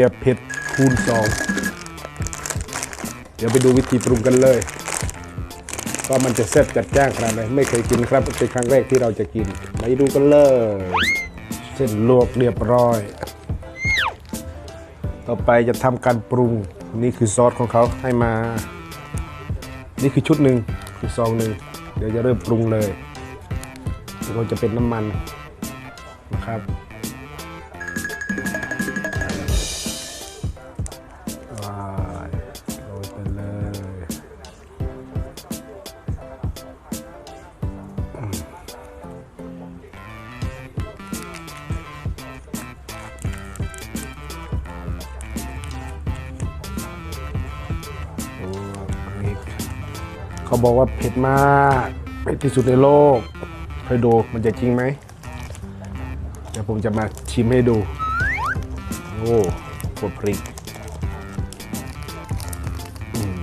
แบบเผ็ดคูณสองเดี๋ยวไปดูวิธีปรุงกันเลยว่ามันจะแซ่บจัดจ้านขนาดไหนไม่เคยกินครับเป็นครั้งแรกที่เราจะกินไปดูกันเลยเส้นลวกเรียบร้อย ต่อไปจะทำการปรุงนี่คือซอสของเขาให้มา นี่คือชุดหนึ่งคือซองหนึ่งเดี๋ยวจะเริ่มปรุงเลยเราจะเป็นน้ำมันนะครับ เขาบอกว่าเผ็ดมากเผ็ดที่สุดในโลกเคยดูมันจะจริงไหมเดี๋ยวผมจะมาชิมให้ดู โอ้โคตรพริกอืม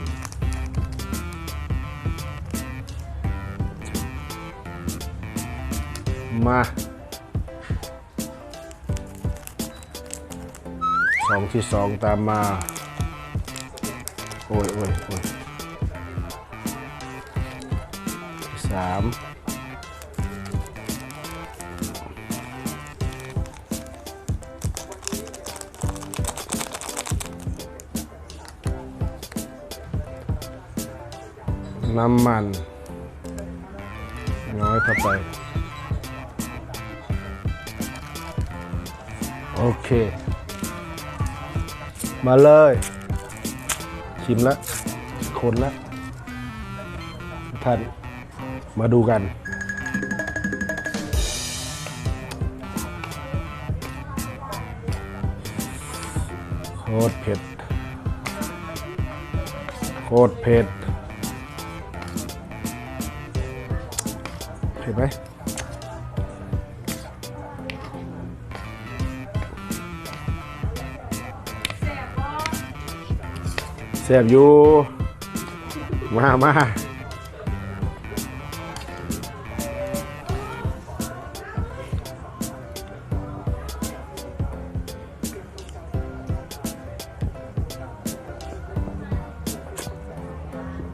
มาสองที่สองตามมา โอ้ยโอ้ยโอ้ย สามน้ำมัน น้อยเข้าไป โอเค มาเลย ชิมแล้วคนแล้วท่าน มาดูกัน โคตรเผ็ด โคตรเผ็ดเห็นไหมแซ่บอยู่ มามา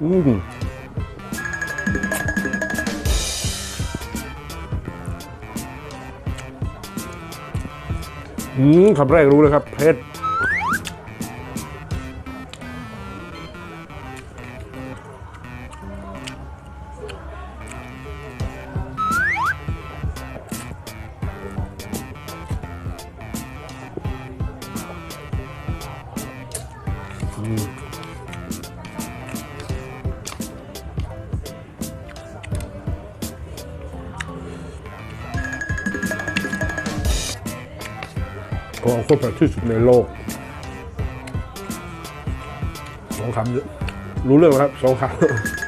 อืมอืมคำแรกรู้เลยครับเผ็ด ของคตแบบที่สุดในโลกสองคำเยอะรู้เรื่องไหมครับสองคำ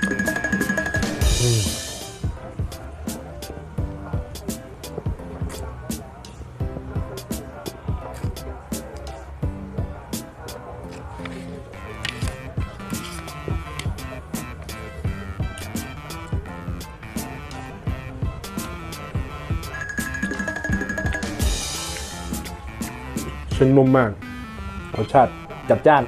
เส้นนุ่มมากรสชาติจัดจ้าน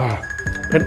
อ่าเผ็ด